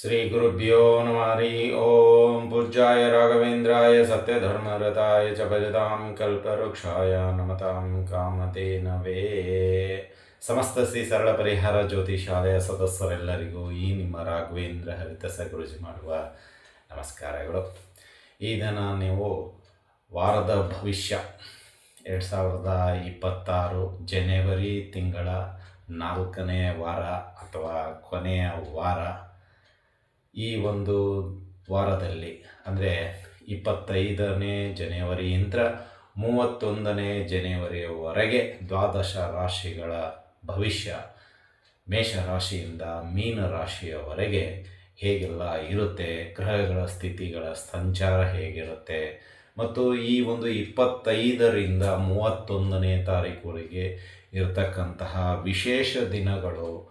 श्रीगुरुभ्यो नमः हरि ॐ पूज्याय राघवेन्द्राय सत्यधर्मरताय च भजतां कल्पवृक्षाय नमतां ಕಾಮಧೇನವೇ ಸಮಸ್ತ ಶ್ರೀ ಸರಳ ಪರಿಹಾರ ಜ್ಯೋತಿಷಾಲಯ ಸದಸ್ಯರೆಲ್ಲರಿಗೂ ಈ ನಿಮ್ಮ ರಾಘವೇಂದ್ರ ಹರಿತಸ ಗುರುಜಿ ಮಾಡುವ ನಮಸ್ಕಾರಗಳು ಈ ದಿನ ನೀವು ವಾರದ ಭವಿಷ್ಯ ಎರಡು ಸಾವಿರದ ಇಪ್ಪತ್ತಾರು ಜನವರಿ ತಿಂಗಳ ನಾಲ್ಕನೇ ವಾರ ಅಥವಾ ಕೊನೆಯ ವಾರ ಈ ಒಂದು ವಾರದಲ್ಲಿ, ಅಂದರೆ ಇಪ್ಪತ್ತೈದನೇ ಜನವರಿಯಿಂದ ಮೂವತ್ತೊಂದನೇ ಜನವರಿಯವರೆಗೆ ದ್ವಾದಶ ರಾಶಿಗಳ ಭವಿಷ್ಯ ಮೇಷರಾಶಿಯಿಂದ ಮೀನ ರಾಶಿಯವರೆಗೆ ಹೇಗೆಲ್ಲ ಇರುತ್ತೆ, ಗ್ರಹಗಳ ಸ್ಥಿತಿಗಳ ಸಂಚಾರ ಹೇಗಿರುತ್ತೆ, ಮತ್ತು ಈ ಒಂದು ಇಪ್ಪತ್ತೈದರಿಂದ ಮೂವತ್ತೊಂದನೇ ತಾರೀಕುವರೆಗೆ ಇರತಕ್ಕಂತಹ ವಿಶೇಷ ದಿನಗಳು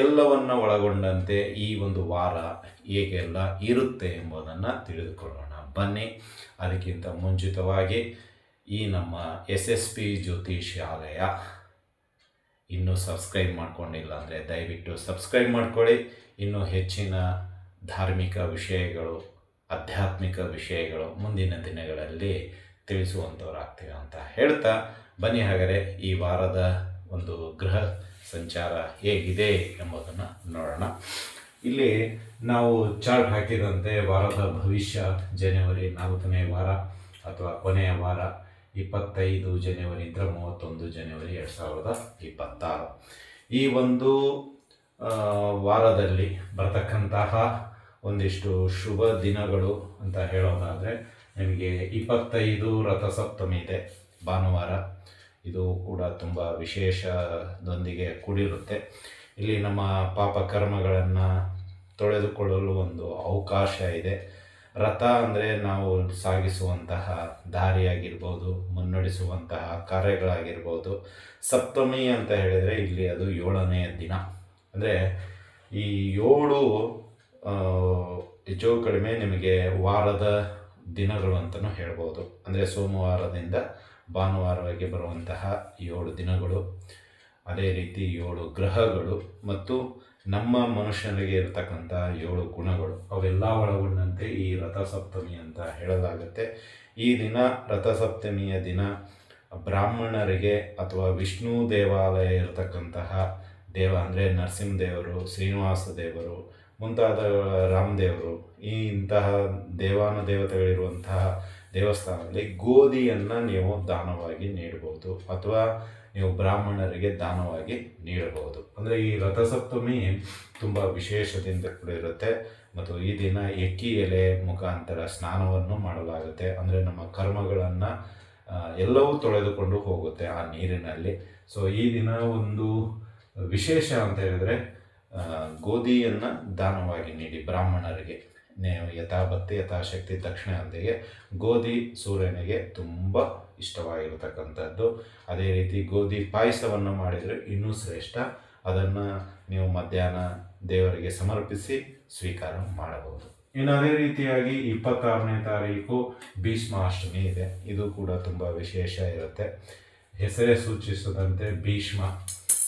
ಎಲ್ಲವನ್ನು ಒಳಗೊಂಡಂತೆ ಈ ಒಂದು ವಾರ ಹೇಗೆಲ್ಲ ಇರುತ್ತೆ ಎಂಬುದನ್ನು ತಿಳಿದುಕೊಳ್ಳೋಣ. ಬನ್ನಿ, ಅದಕ್ಕಿಂತ ಮುಂಚಿತವಾಗಿ ಈ ನಮ್ಮ ಎಸ್ ಎಸ್ ಪಿ ಜ್ಯೋತಿಷಾಲಯ ಇನ್ನೂ ಸಬ್ಸ್ಕ್ರೈಬ್ ಮಾಡ್ಕೊಂಡಿಲ್ಲ ಅಂದರೆ ದಯವಿಟ್ಟು ಸಬ್ಸ್ಕ್ರೈಬ್ ಮಾಡ್ಕೊಳ್ಳಿ. ಇನ್ನೂ ಹೆಚ್ಚಿನ ಧಾರ್ಮಿಕ ವಿಷಯಗಳು, ಆಧ್ಯಾತ್ಮಿಕ ವಿಷಯಗಳು ಮುಂದಿನ ದಿನಗಳಲ್ಲಿ ತಿಳಿಸುವಂಥವ್ರಾಗ್ತೀವಿ ಅಂತ ಹೇಳ್ತಾ ಬನ್ನಿ ಹಾಗಾದರೆ ಈ ವಾರದ ಒಂದು ಗೃಹ ಸಂಚಾರ ಹೇಗಿದೆ ಎಂಬುದನ್ನು ನೋಡೋಣ. ಇಲ್ಲಿ ನಾವು ಚಾರ್ಟ್ ಹಾಕಿದಂತೆ ವಾರದ ಭವಿಷ್ಯ ಜನವರಿ ನಾಲ್ಕನೇ ವಾರ ಅಥವಾ ಕೊನೆಯ ವಾರ ಇಪ್ಪತ್ತೈದು ಜನವರಿಯಿಂದ ಮೂವತ್ತೊಂದು ಜನವರಿ ಎರಡು ಸಾವಿರದ ಇಪ್ಪತ್ತಾರು. ಈ ಒಂದು ವಾರದಲ್ಲಿ ಬರ್ತಕ್ಕಂತಹ ಒಂದಿಷ್ಟು ಶುಭ ದಿನಗಳು ಅಂತ ಹೇಳೋದಾದರೆ, ನಿಮಗೆ ಇಪ್ಪತ್ತೈದು ರಥಸಪ್ತಮಿ ಇದೆ ಭಾನುವಾರ. ಇದು ಕೂಡ ತುಂಬ ವಿಶೇಷದೊಂದಿಗೆ ಕೂಡಿರುತ್ತೆ. ಇಲ್ಲಿ ನಮ್ಮ ಪಾಪ ಕರ್ಮಗಳನ್ನು ತೊಳೆದುಕೊಳ್ಳಲು ಒಂದು ಅವಕಾಶ ಇದೆ. ರಥ ಅಂದರೆ ನಾವು ಸಾಗಿಸುವಂತಹ ದಾರಿಯಾಗಿರ್ಬೋದು, ಮುನ್ನಡೆಸುವಂತಹ ಕಾರ್ಯಗಳಾಗಿರ್ಬೋದು. ಸಪ್ತಮಿ ಅಂತ ಹೇಳಿದರೆ ಇಲ್ಲಿ ಅದು ಏಳನೆಯ ದಿನ. ಅಂದರೆ ಈ ಏಳು ಹೆಚ್ಚು ಕಡಿಮೆ ನಿಮಗೆ ವಾರದ ದಿನಗಳು ಅಂತಲೂ ಹೇಳ್ಬೋದು. ಅಂದರೆ ಸೋಮವಾರದಿಂದ ಭಾನುವಾರವಾಗಿ ಬರುವಂತಹ ಏಳು ದಿನಗಳು, ಅದೇ ರೀತಿ ಏಳು ಗ್ರಹಗಳು ಮತ್ತು ನಮ್ಮ ಮನುಷ್ಯನಿಗೆ ಇರತಕ್ಕಂಥ ಏಳು ಗುಣಗಳು, ಅವೆಲ್ಲ ಒಳಗೊಂಡಂತೆ ಈ ರಥಸಪ್ತಮಿ ಅಂತ ಹೇಳಲಾಗುತ್ತೆ. ಈ ದಿನ ರಥಸಪ್ತಮಿಯ ದಿನ ಬ್ರಾಹ್ಮಣರಿಗೆ ಅಥವಾ ವಿಷ್ಣು ದೇವಾಲಯ ಇರತಕ್ಕಂತಹ ದೇವ ಅಂದರೆ ನರಸಿಂಹದೇವರು, ಶ್ರೀನಿವಾಸ ದೇವರು, ಮುಂತಾದ ರಾಮದೇವರು, ಈ ಇಂತಹ ದೇವಾನುದೇವತೆಗಳಿರುವಂತಹ ದೇವಸ್ಥಾನದಲ್ಲಿ ಗೋಧಿಯನ್ನು ನೀವು ದಾನವಾಗಿ ನೀಡಬಹುದು ಅಥವಾ ನೀವು ಬ್ರಾಹ್ಮಣರಿಗೆ ದಾನವಾಗಿ ನೀಡಬಹುದು. ಅಂದರೆ ಈ ರಥಸಪ್ತಮಿ ತುಂಬ ವಿಶೇಷದಿಂದ ಕೂಡಿರುತ್ತೆ. ಮತ್ತು ಈ ದಿನ ಎಕ್ಕಿ ಎಲೆ ಮುಖಾಂತರ ಸ್ನಾನವನ್ನು ಮಾಡಲಾಗುತ್ತೆ. ಅಂದರೆ ನಮ್ಮ ಕರ್ಮಗಳನ್ನು ಎಲ್ಲವೂ ತೊಳೆದುಕೊಂಡು ಹೋಗುತ್ತೆ ಆ ನೀರಿನಲ್ಲಿ. ಸೊ ಈ ದಿನ ಒಂದು ವಿಶೇಷ ಅಂತ ಹೇಳಿದರೆ ಗೋಧಿಯನ್ನು ದಾನವಾಗಿ ನೀಡಿ ಬ್ರಾಹ್ಮಣರಿಗೆ. ನೀವು ಯಥಾಭಕ್ತಿ ಯಥಾಶಕ್ತಿ ದಕ್ಷಿಣೆಯೊಂದಿಗೆ ಗೋಧಿ ಸೂರ್ಯನಿಗೆ ತುಂಬ ಇಷ್ಟವಾಗಿರತಕ್ಕಂಥದ್ದು. ಅದೇ ರೀತಿ ಗೋಧಿ ಪಾಯಸವನ್ನು ಮಾಡಿದರೆ ಇನ್ನೂ ಶ್ರೇಷ್ಠ. ಅದನ್ನು ನೀವು ಮಧ್ಯಾಹ್ನ ದೇವರಿಗೆ ಸಮರ್ಪಿಸಿ ಸ್ವೀಕಾರ ಮಾಡಬಹುದು. ಇನ್ನು ಅದೇ ರೀತಿಯಾಗಿ ಇಪ್ಪತ್ತಾರನೇ ತಾರೀಕು ಭೀಷ್ಮಾಷ್ಟಮಿ ಇದೆ. ಇದು ಕೂಡ ತುಂಬ ವಿಶೇಷ ಇರುತ್ತೆ. ಹೆಸರೇ ಸೂಚಿಸದಂತೆ ಭೀಷ್ಮ.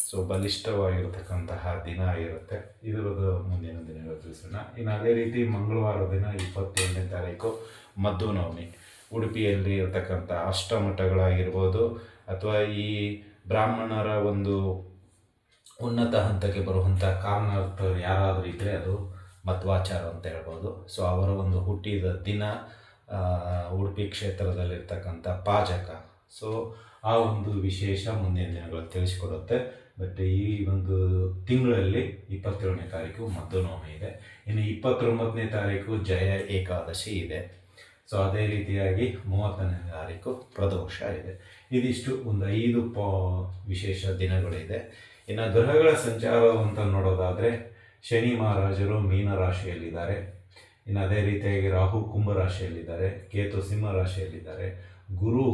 ಸೊ ಬಲಿಷ್ಠವಾಗಿರ್ತಕ್ಕಂತಹ ದಿನ ಇರುತ್ತೆ. ಇದರದ್ದು ಮುಂದಿನ ದಿನಗಳು ತಿಳಿಸೋಣ. ಇನ್ನು ಅದೇ ರೀತಿ ಮಂಗಳವಾರ ದಿನ ಇಪ್ಪತ್ತೇಳನೇ ತಾರೀಕು ಮದ್ದು ಉಡುಪಿಯಲ್ಲಿ ಇರತಕ್ಕಂಥ ಅಷ್ಟಮಠಗಳಾಗಿರ್ಬೋದು, ಅಥವಾ ಈ ಬ್ರಾಹ್ಮಣರ ಒಂದು ಉನ್ನತ ಹಂತಕ್ಕೆ ಬರುವಂಥ ಕಾರಣಾರ್ಥರು ಯಾರಾದರೂ ಇದ್ದರೆ ಅದು ಮತ್ವಾಚಾರ ಅಂತ ಹೇಳ್ಬೋದು. ಸೊ ಅವರ ಒಂದು ಹುಟ್ಟಿದ ದಿನ ಉಡುಪಿ ಕ್ಷೇತ್ರದಲ್ಲಿರ್ತಕ್ಕಂಥ ಪಾಜಕ. ಸೊ ಆ ಒಂದು ವಿಶೇಷ ಮುಂದಿನ ದಿನಗಳು ತಿಳಿಸಿಕೊಡುತ್ತೆ. ಬಟ್ ಈ ಒಂದು ತಿಂಗಳಲ್ಲಿ ಇಪ್ಪತ್ತೇಳನೇ ತಾರೀಕು ಮದ್ದು ನವಮಿ ಇದೆ. ಇನ್ನು ಇಪ್ಪತ್ತೊಂಬತ್ತನೇ ತಾರೀಕು ಜಯ ಏಕಾದಶಿ ಇದೆ. ಸೊ ಅದೇ ರೀತಿಯಾಗಿ ಮೂವತ್ತನೇ ತಾರೀಕು ಪ್ರದೋಷ ಇದೆ. ಇದಿಷ್ಟು ಒಂದು ಐದು ಪ ವಿಶೇಷ ದಿನಗಳಿದೆ. ಇನ್ನು ಗ್ರಹಗಳ ಸಂಚಾರ ಅಂತ ನೋಡೋದಾದರೆ, ಶನಿ ಮಹಾರಾಜರು ಮೀನ ರಾಶಿಯಲ್ಲಿದ್ದಾರೆ. ಇನ್ನು ಅದೇ ರೀತಿಯಾಗಿ ರಾಹು ಕುಂಭ ರಾಶಿಯಲ್ಲಿದ್ದಾರೆ, ಕೇತು ಸಿಂಹ ರಾಶಿಯಲ್ಲಿದ್ದಾರೆ. ಗುರು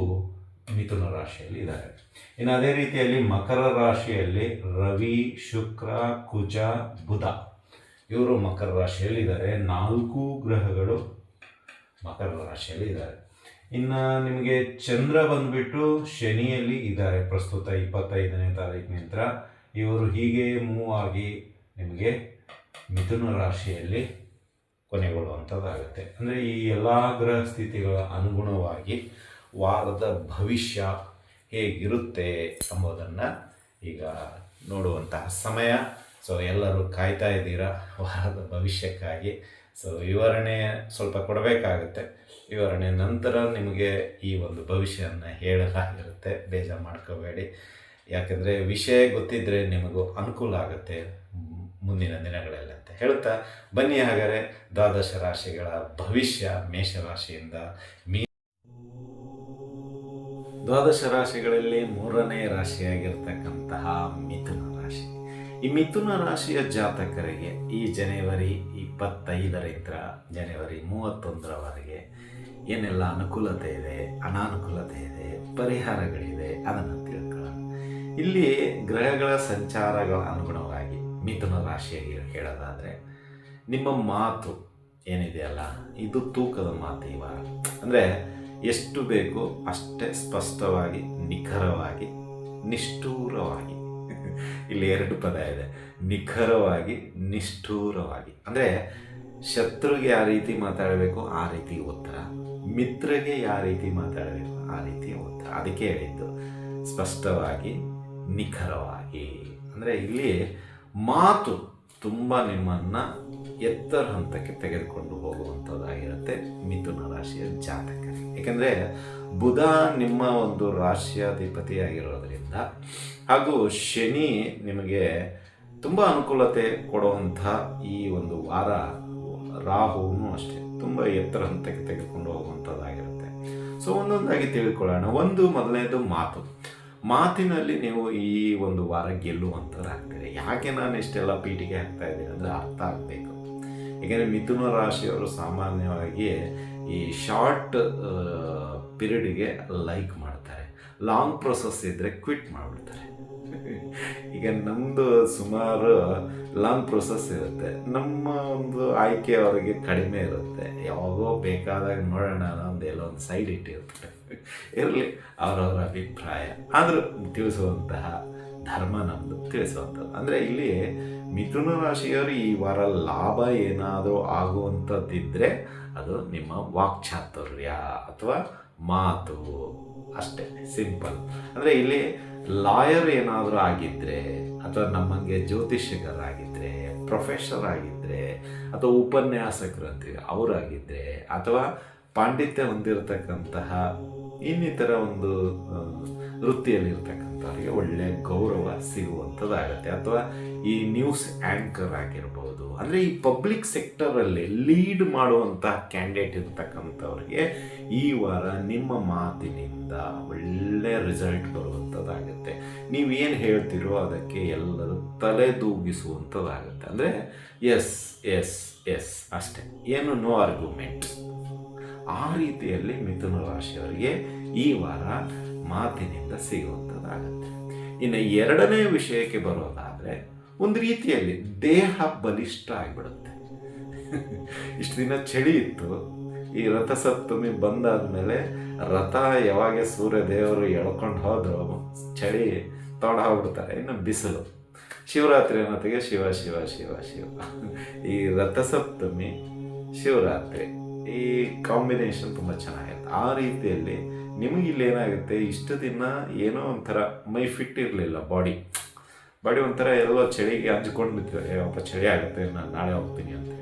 ಮಿಥುನ ರಾಶಿಯಲ್ಲಿ ಇದ್ದಾರೆ. ಇನ್ನು ಅದೇ ರೀತಿಯಲ್ಲಿ ಮಕರ ರಾಶಿಯಲ್ಲಿ ರವಿ, ಶುಕ್ರ, ಕುಜ, ಬುಧ. ಇವರು ಮಕರ ರಾಶಿಯಲ್ಲಿದ್ದಾರೆ ನಾಲ್ಕು ಗ್ರಹಗಳು ಮಕರ ರಾಶಿಯಲ್ಲಿ ಇದ್ದಾರೆ. ಇನ್ನು ನಿಮಗೆ ಚಂದ್ರ ಬಂದ್ಬಿಟ್ಟು ಶನಿಯಲ್ಲಿ ಇದ್ದಾರೆ. ಪ್ರಸ್ತುತ ಇಪ್ಪತ್ತೈದನೇ ತಾರೀಕು ನಂತರ ಇವರು ಹೀಗೆ ಮೂವ್ ಆಗಿ ನಿಮಗೆ ಮಿಥುನ ರಾಶಿಯಲ್ಲಿ ಕೊನೆಗೊಳ್ಳುವಂಥದ್ದಾಗುತ್ತೆ. ಅಂದರೆ ಈ ಎಲ್ಲ ಗ್ರಹ ಸ್ಥಿತಿಗಳ ಅನುಗುಣವಾಗಿ ವಾರದ ಭವಿಷ್ಯ ಹೇಗಿರುತ್ತೆ ಎಂಬುದನ್ನು ಈಗ ನೋಡುವಂತಹ ಸಮಯ. ಸೊ ಎಲ್ಲರೂ ಕಾಯ್ತಾ ಇದ್ದೀರಾ? ವಾರದ ಭವಿಷ್ಯಕ್ಕಾಗಿ. ಸೊ ವಿವರಣೆ ಸ್ವಲ್ಪ ಕೊಡಬೇಕಾಗುತ್ತೆ. ವಿವರಣೆ ನಂತರ ನಿಮಗೆ ಈ ಒಂದು ಭವಿಷ್ಯವನ್ನು ಹೇಳಲಾಗಿರುತ್ತೆ. ಬೇಜಾರು ಮಾಡ್ಕೋಬೇಡಿ. ಯಾಕಂದರೆ ವಿಷಯ ಗೊತ್ತಿದ್ದರೆ ನಿಮಗೂ ಅನುಕೂಲ ಆಗುತ್ತೆ ಮುಂದಿನ ದಿನಗಳಲ್ಲಿ ಅಂತ ಹೇಳ್ತಾ ಬನ್ನಿ ಹಾಗಾದರೆ ದ್ವಾದಶ ರಾಶಿಗಳ ಭವಿಷ್ಯ ಮೇಷರಾಶಿಯಿಂದ ಮೀ ದ್ವಾದಶ ರಾಶಿಗಳಲ್ಲಿ ಮೂರನೇ ರಾಶಿಯಾಗಿರ್ತಕ್ಕಂತಹ ಮಿಥುನ ರಾಶಿ. ಈ ಮಿಥುನ ರಾಶಿಯ ಜಾತಕರಿಗೆ ಈ ಜನವರಿ ಇಪ್ಪತ್ತೈದರಿಂದ ಜನವರಿ ಮೂವತ್ತೊಂದರವರೆಗೆ ಏನೆಲ್ಲ ಅನುಕೂಲತೆ ಇದೆ, ಅನಾನುಕೂಲತೆ ಇದೆ, ಪರಿಹಾರಗಳಿದೆ ಅದನ್ನು ತಿಳ್ಕೊಳ್ಳೋಣ. ಇಲ್ಲಿ ಗ್ರಹಗಳ ಸಂಚಾರಗಳ ಅನುಗುಣವಾಗಿ ಮಿಥುನ ರಾಶಿಯಾಗಿ ಹೇಳೋದಾದರೆ, ನಿಮ್ಮ ಮಾತು ಏನಿದೆಯಲ್ಲ, ಇದು ತೂಕದ ಮಾತು ಇವಾಗ ಅಂದರೆ ಎಷ್ಟು ಬೇಕೋ ಅಷ್ಟೇ ಸ್ಪಷ್ಟವಾಗಿ, ನಿಖರವಾಗಿ, ನಿಷ್ಠೂರವಾಗಿ. ಇಲ್ಲಿ ಎರಡು ಪದ ಇದೆ. ನಿಖರವಾಗಿ, ನಿಷ್ಠೂರವಾಗಿ. ಅಂದರೆ ಶತ್ರುಗೆ ಯಾವ ರೀತಿ ಮಾತಾಡಬೇಕು, ಆ ರೀತಿ ಉತ್ತರ. ಮಿತ್ರಗೆ ಯಾವ ರೀತಿ ಮಾತಾಡಬೇಕು, ಆ ರೀತಿ ಉತ್ತರ. ಅದಕ್ಕೆ ಹೇಳಿದ್ದು ಸ್ಪಷ್ಟವಾಗಿ, ನಿಖರವಾಗಿ. ಅಂದರೆ ಇಲ್ಲಿ ಮಾತು ತುಂಬ ನಿಮ್ಮನ್ನು ಎತ್ತರ ಹಂತಕ್ಕೆ ತೆಗೆದುಕೊಂಡು ಹೋಗುವಂಥದ್ದಾಗಿರುತ್ತೆ ಮಿಥುನ ರಾಶಿಯ ಜಾತಕ. ಏಕೆಂದರೆ ಬುಧ ನಿಮ್ಮ ಒಂದು ರಾಶಿಯಾಧಿಪತಿಯಾಗಿರೋದ್ರಿಂದ ಹಾಗೂ ಶನಿ ನಿಮಗೆ ತುಂಬ ಅನುಕೂಲತೆ ಕೊಡುವಂಥ ಈ ಒಂದು ವಾರ ರಾಹುನೂ ಅಷ್ಟೇ, ತುಂಬ ಎತ್ತರ ಹಂತಕ್ಕೆ ತೆಗೆದುಕೊಂಡು ಹೋಗುವಂಥದ್ದಾಗಿರುತ್ತೆ. ಸೊ ಒಂದೊಂದಾಗಿ ತಿಳ್ಕೊಳ್ಳೋಣ. ಒಂದು, ಮೊದಲನೇದು ಮಾತು. ಮಾತಿನಲ್ಲಿ ನೀವು ಈ ಒಂದು ವಾರ ಗೆಲ್ಲುವಂಥದ್ದಾಗ್ತೀರಿ. ಯಾಕೆ ನಾನು ಇಷ್ಟೆಲ್ಲ ಪೀಠಿಗೆ ಹಾಕ್ತಾ ಇದ್ದೀನಿ ಅಂದರೆ ಅರ್ಥ ಆಗಬೇಕು. ಏಕೆಂದರೆ ಮಿಥುನ ರಾಶಿಯವರು ಸಾಮಾನ್ಯವಾಗಿ ಈ ಶಾರ್ಟ್ ಪೀರಿಯಡ್ಗೆ ಲೈಕ್ ಮಾಡ್ತಾರೆ. ಲಾಂಗ್ ಪ್ರೊಸೆಸ್ ಇದ್ದರೆ ಕ್ವಿಟ್ ಮಾಡಿಬಿಡ್ತಾರೆ. ಈಗ ನಮ್ಮದು ಸುಮಾರು ಲಾಂಗ್ ಪ್ರೊಸೆಸ್ ಇರುತ್ತೆ. ನಮ್ಮ ಒಂದು ಆಯ್ಕೆ ಅವರಿಗೆ ಕಡಿಮೆ ಇರುತ್ತೆ. ಯಾವಾಗೋ ಬೇಕಾದಾಗ ನೋಡೋಣ ಒಂದು ಎಲ್ಲೋ ಒಂದು ಸೈಡ್ ಇಟ್ಟಿರ್ತಾರೆ. ಇರಲಿ, ಅವರವರ ಅಭಿಪ್ರಾಯ. ಆದರೂ ತಿಳಿಸುವಂತಹ ಧರ್ಮ ನಮ್ಮದು ತಿಳಿಸುವಂಥದ್ದು. ಅಂದರೆ ಇಲ್ಲಿ ಮಿಥುನ ರಾಶಿಯವರು ಈ ವಾರ ಲಾಭ ಏನಾದರೂ ಆಗುವಂಥದ್ದಿದ್ದರೆ ಅದು ನಿಮ್ಮ ವಾಕ್ಚಾತುರ್ಯ ಅಥವಾ ಮಾತು ಅಷ್ಟೇ, ಸಿಂಪಲ್. ಅಂದರೆ ಇಲ್ಲಿ ಲಾಯರ್ ಏನಾದರೂ ಆಗಿದ್ದರೆ ಅಥವಾ ನಮ್ಮಂಗೆ ಜ್ಯೋತಿಷ್ಯಕರಾಗಿದ್ದರೆ ಪ್ರೊಫೆಸರ್ ಆಗಿದ್ದರೆ ಅಥವಾ ಉಪನ್ಯಾಸಕರು ಅಂತೀವಿ ಅವರಾಗಿದ್ದರೆ ಅಥವಾ ಪಾಂಡಿತ್ಯ ಹೊಂದಿರತಕ್ಕಂತಹ ಇನ್ನಿತರ ಒಂದು ವೃತ್ತಿಯಲ್ಲಿರ್ತಕ್ಕಂಥವ್ರಿಗೆ ಒಳ್ಳೆಯ ಗೌರವ ಸಿಗುವಂಥದ್ದಾಗತ್ತೆ. ಅಥವಾ ಈ ನ್ಯೂಸ್ ಆ್ಯಂಕರ್ ಆಗಿರ್ಬೋದು. ಅಂದರೆ ಈ ಪಬ್ಲಿಕ್ ಸೆಕ್ಟರಲ್ಲಿ ಲೀಡ್ ಮಾಡುವಂತಹ ಕ್ಯಾಂಡಿಡೇಟ್ ಇರ್ತಕ್ಕಂಥವ್ರಿಗೆ ಈ ವಾರ ನಿಮ್ಮ ಮಾತಿನಿಂದ ಒಳ್ಳೆಯ ರಿಸಲ್ಟ್ ಬರುವಂಥದ್ದಾಗುತ್ತೆ. ನೀವೇನು ಹೇಳ್ತೀರೋ ಅದಕ್ಕೆ ಎಲ್ಲರೂ ತಲೆದೂಗಿಸುವಂಥದ್ದಾಗುತ್ತೆ. ಅಂದರೆ ಎಸ್ ಎಸ್ ಎಸ್ ಅಷ್ಟೇ. ಏನು ನೋ ಆರ್ಗ್ಯುಮೆಂಟ್ ಆ ರೀತಿಯಲ್ಲಿ ಮಿಥುನ ರಾಶಿಯವರಿಗೆ ಈ ವಾರ ಮಾತಿನಿಂದ ಸಿಗುವಂಥದ್ದಾಗುತ್ತೆ. ಇನ್ನು ಎರಡನೇ ವಿಷಯಕ್ಕೆ ಬರೋದಾದರೆ ಒಂದು ರೀತಿಯಲ್ಲಿ ದೇಹ ಬಲಿಷ್ಠ ಆಗಿಬಿಡುತ್ತೆ. ಇಷ್ಟು ದಿನ ಚಳಿ ಇತ್ತು. ಈ ರಥಸಪ್ತಮಿ ಬಂದಾದ್ಮೇಲೆ ರಥ ಯಾವಾಗ ಸೂರ್ಯ ದೇವರು ಎಳ್ಕೊಂಡು ಹೋದ್ರು ಚಳಿ ತೊಡ ಹೋಗ್ಬಿಡ್ತಾರೆ ಇನ್ನು ಬಿಸಿಲು. ಶಿವರಾತ್ರಿ ಅನ್ನೋತ್ತಿಗೆ ಶಿವ ಶಿವ ಶಿವ ಶಿವ. ಈ ರಥಸಪ್ತಮಿ ಶಿವರಾತ್ರಿ. ಈ ಕಾಂಬಿನೇಷನ್ ತುಂಬ ಚೆನ್ನಾಗಿರುತ್ತೆ ಆ ರೀತಿಯಲ್ಲಿ ನಿಮಗೆ ಇಲ್ಲಿ ಏನಾಗುತ್ತೆ, ಇಷ್ಟು ದಿನ ಏನೋ ಒಂಥರ ಮೈ ಫಿಟ್ ಇರಲಿಲ್ಲ ಬಾಡಿ ಬಾಡಿ ಒಂಥರ ಎಲ್ಲೋ ಚಳಿಗೆ ಹಂಚ್ಕೊಂಡು ನಿಂತಿದೆ ಅಪ್ಪ, ಚಳಿ ಆಗುತ್ತೆ, ನಾನು ನಾಳೆ ಹೋಗ್ತೀನಿ ಅಂತ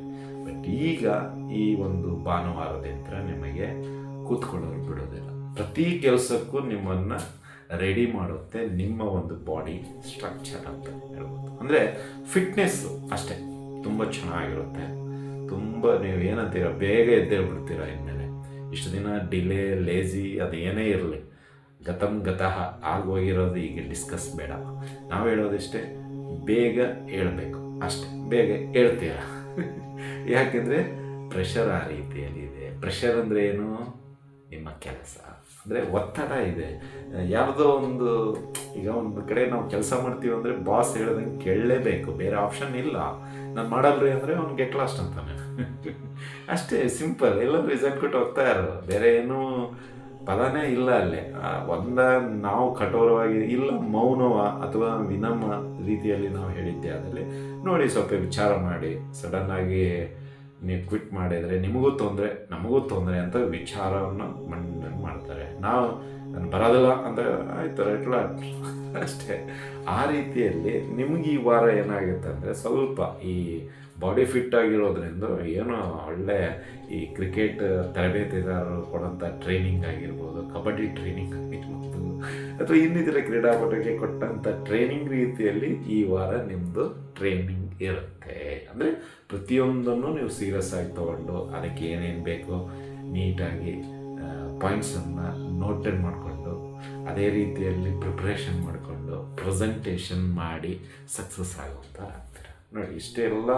ಬಟ್ ಈಗ ಈ ಒಂದು ಭಾನುವಾರದಿಂದ ನಿಮಗೆ ಕೂತ್ಕೊಳ್ಳೋರು ಬಿಡೋದಿಲ್ಲ. ಪ್ರತಿ ಕೆಲಸಕ್ಕೂ ನಿಮ್ಮನ್ನು ರೆಡಿ ಮಾಡುತ್ತೆ ನಿಮ್ಮ ಒಂದು ಬಾಡಿ ಸ್ಟ್ರಕ್ಚರ್ ಅಂತ ಹೇಳ್ಬೋದು. ಅಂದರೆ ಫಿಟ್ನೆಸ್ಸು ಅಷ್ಟೇ, ತುಂಬ ಚೆನ್ನಾಗಿರುತ್ತೆ. ತುಂಬ ನೀವು ಏನಂತೀರ, ಬೇಗ ಎದ್ದೇಳ್ಬಿಡ್ತೀರ ಇನ್ಮೇಲೆ. ಇಷ್ಟು ದಿನ ಡಿಲೇ ಲೇಜಿ ಅದು ಏನೇ ಇರಲಿ. ಗತಂ ಗತಃ ಆಗೋಗಿರೋದು ಈಗ ಡಿಸ್ಕಸ್ ಬೇಡ. ನಾವು ಹೇಳೋದಿಷ್ಟೇ, ಬೇಗ ಹೇಳಬೇಕು. ಅಷ್ಟೇ, ಬೇಗ ಹೇಳ್ತೀರ? ಯಾಕೆಂದರೆ ಪ್ರೆಷರ್ ಆ ರೀತಿಯಲ್ಲಿ ಇದೆ ಪ್ರೆಷರ್ ಅಂದರೆ ಏನು? ನಿಮ್ಮ ಕೆಲಸ. ಅಂದರೆ ಒತ್ತಡ ಇದೆ. ಯಾವುದೋ ಒಂದು, ಈಗ ಒಂದು ಕಡೆ ನಾವು ಕೆಲಸ ಮಾಡ್ತೀವಿ ಅಂದರೆ ಬಾಸ್ ಹೇಳೋದಂಗೆ ಕೇಳಲೇಬೇಕು. ಬೇರೆ ಆಪ್ಷನ್ ಇಲ್ಲ. ನಾನು ಮಾಡಲ್ರಿ ಅಂದರೆ ಅವ್ನು ಗೆಟ್ ಲಾಸ್ಟ್ ಅಂತಾನೆ. ಅಷ್ಟೇ ಸಿಂಪಲ್ ಎಲ್ಲರೂ ರಿಸಲ್ಟ್ ಕೊಟ್ಟು ಹೋಗ್ತಾ ಇರೋದು. ಬೇರೆ ಏನೂ ಪದನೇ ಇಲ್ಲ ಅಲ್ಲಿ. ಒಂದ ನಾವು ಕಠೋರವಾಗಿ ಇಲ್ಲ, ಮೌನವ ಅಥವಾ ವಿನಮ್ಮ ರೀತಿಯಲ್ಲಿ ನಾವು ಹೇಳಿದ್ದೆ ಅದರಲ್ಲಿ. ನೋಡಿ, ಸ್ವಲ್ಪ ವಿಚಾರ ಮಾಡಿ. ಸಡನ್ನಾಗಿ ನೀವು ಕ್ವಿಟ್ ಮಾಡಿದರೆ ನಿಮಗೂ ತೊಂದರೆ, ನಮಗೂ ತೊಂದರೆ ಅಂತ ವಿಚಾರವನ್ನು ಮಂಡನೆ ಮಾಡ್ತಾರೆ. ನಾವು ನಾನು ಬರೋದಿಲ್ಲ ಅಂತ ಆಯ್ತು ರೈಟ್ ಅಷ್ಟೇ. ಆ ರೀತಿಯಲ್ಲಿ ನಿಮ್ಗೆ ಈ ವಾರ ಏನಾಗುತ್ತೆ ಅಂದರೆ ಸ್ವಲ್ಪ ಈ ಬಾಡಿ ಫಿಟ್ ಆಗಿರೋದ್ರಿಂದ ಏನೋ ಒಳ್ಳೆ ಈ ಕ್ರಿಕೆಟ್ ತರಬೇತಿದಾರರು ಕೊಡೋಂಥ ಟ್ರೈನಿಂಗ್ ಆಗಿರ್ಬೋದು, ಕಬಡ್ಡಿ ಟ್ರೈನಿಂಗ್ ಆಗಿರ್ಬೋದು. ಅಥವಾ ಇನ್ನಿತರ ಕ್ರೀಡಾಪಟುಗೆ ಕೊಟ್ಟಂಥ ಟ್ರೈನಿಂಗ್ ರೀತಿಯಲ್ಲಿ ಈ ವಾರ ನಿಮ್ಮದು ಟ್ರೈನಿಂಗ್ ಇರುತ್ತೆ. ಅಂದರೆ ಪ್ರತಿಯೊಂದನ್ನು ನೀವು ಸೀರಿಯಸ್ ಆಗಿ ತೊಗೊಂಡು ಅದಕ್ಕೆ ಏನೇನು ಬೇಕೋ ನೀಟಾಗಿ ಪಾಯಿಂಟ್ಸನ್ನು ನೋಟೆಡ್ ಮಾಡಿಕೊಂಡು, ಅದೇ ರೀತಿಯಲ್ಲಿ ಪ್ರಿಪ್ರೇಷನ್ ಮಾಡಿಕೊಂಡು ಪ್ರೆಸೆಂಟೇಷನ್ ಮಾಡಿ ಸಕ್ಸಸ್ ಆಗುವಂಥ ಆಗ್ತೀರ? ನೋಡಿ, ಇಷ್ಟೆಲ್ಲ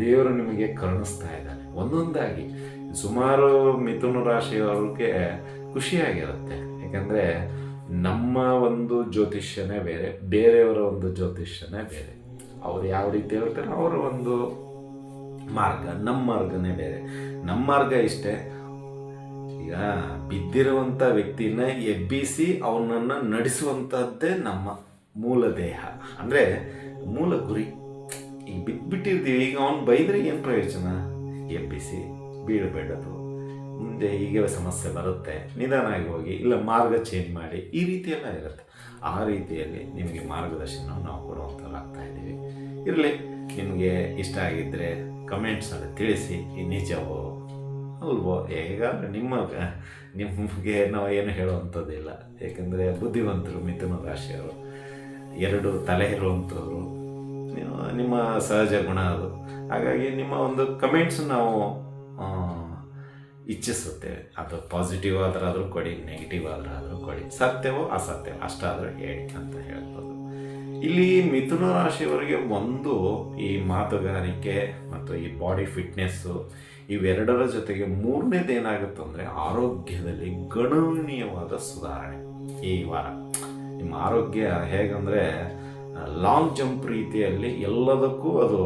ದೇವರು ನಿಮಗೆ ಕರುಣಿಸ್ತಾ ಇದ್ದಾನೆ. ಒಂದೊಂದಾಗಿ, ಸುಮಾರು ಮಿಥುನ ರಾಶಿಯವ್ರಿಗೆ ಖುಷಿಯಾಗಿರುತ್ತೆ. ಯಾಕಂದರೆ ನಮ್ಮ ಒಂದು ಜ್ಯೋತಿಷ್ಯನೇ ಬೇರೆ, ಬೇರೆಯವರ ಒಂದು ಜ್ಯೋತಿಷ್ಯನೇ ಬೇರೆ. ಅವ್ರು ಯಾವ ರೀತಿ ಹೇಳ್ತಾರೆ ಅವರ ಒಂದು ಮಾರ್ಗ, ನಮ್ಮ ಮಾರ್ಗನೇ ಬೇರೆ. ನಮ್ಮ ಮಾರ್ಗ ಇಷ್ಟೇ. ಈಗ ಬಿದ್ದಿರುವಂಥ ವ್ಯಕ್ತಿನ ಎಬ್ಬಿಸಿ ಅವನನ್ನು ನಡೆಸುವಂಥದ್ದೇ ನಮ್ಮ ಮೂಲ ದೇಹ. ಅಂದರೆ ಮೂಲ ಗುರಿ. ಈಗ ಬಿದ್ದುಬಿಟ್ಟಿರ್ತೀವಿ ಈಗ ಅವನು ಬೈದರೆ ಏನು ಪ್ರಯೋಜನ? ಎಬ್ಬಿಸಿ ಬೀಳಬೇಡದು. ಮುಂದೆ ಹೀಗೆ ಸಮಸ್ಯೆ ಬರುತ್ತೆ, ನಿಧಾನವಾಗಿ ಹೋಗಿ, ಇಲ್ಲ ಮಾರ್ಗ ಚೇಂಜ್ ಮಾಡಿ, ಈ ರೀತಿಯೆಲ್ಲ ಇರುತ್ತೆ. ಆ ರೀತಿಯಲ್ಲಿ ನಿಮಗೆ ಮಾರ್ಗದರ್ಶನ ನಾವು ಕೊಡುವಂಥವ್ರಾಗ್ತಾ ಇದ್ದೀವಿ. ಇರಲಿ, ನಿಮಗೆ ಇಷ್ಟ ಆಗಿದ್ದರೆ ಕಮೆಂಟ್ಸಲ್ಲಿ ತಿಳಿಸಿ ನಿಜವೋ, ಅಲ್ವೋ, ಹೇಗಾದ್ರೆ ನಿಮ್ಮ, ನಿಮಗೆ ನಾವು ಏನು ಹೇಳುವಂಥದ್ದಿಲ್ಲ ಏಕೆಂದರೆ ಬುದ್ಧಿವಂತರು ಮಿಥುನ ರಾಶಿಯವರು ಎರಡು ತಲೆ ಇರುವಂಥವ್ರು ನಿಮ್ಮ ಸಹಜ ಗುಣ ಅದು. ಹಾಗಾಗಿ ನಿಮ್ಮ ಒಂದು ಕಮೆಂಟ್ಸ್ ನಾವು ಆ, ಇಚ್ಛಿಸುತ್ತೇವೆ. ಅದು ಪಾಸಿಟಿವ್ ಆದ್ರಾದರೂ ಕೊಡಿ ನೆಗೆಟಿವ್ ಆದ್ರಾದರೂ ಕೊಡಿ. ಸತ್ಯವೋ ಅಸತ್ಯ ಅಷ್ಟಾದರೂ ಹೇಳಿ ಅಂತ ಹೇಳ್ಬೋದು. ಇಲ್ಲಿ ಮಿಥುನ ರಾಶಿಯವರಿಗೆ ಒಂದು ಈ ಮಾತುಗಾರಿಕೆ ಮತ್ತು ಈ ಬಾಡಿ ಫಿಟ್ನೆಸ್ಸು ಇವೆರಡರ ಜೊತೆಗೆ ಮೂರನೇದು ಏನಾಗುತ್ತೆ ಅಂದರೆ ಆರೋಗ್ಯದಲ್ಲಿ ಗಣನೀಯವಾದ ಸುಧಾರಣೆ ಈ ವಾರ. ನಿಮ್ಮ ಆರೋಗ್ಯ ಹೇಗಂದರೆ ಲಾಂಗ್ ಜಂಪ್ ರೀತಿಯಲ್ಲಿ ಎಲ್ಲದಕ್ಕೂ ಅದು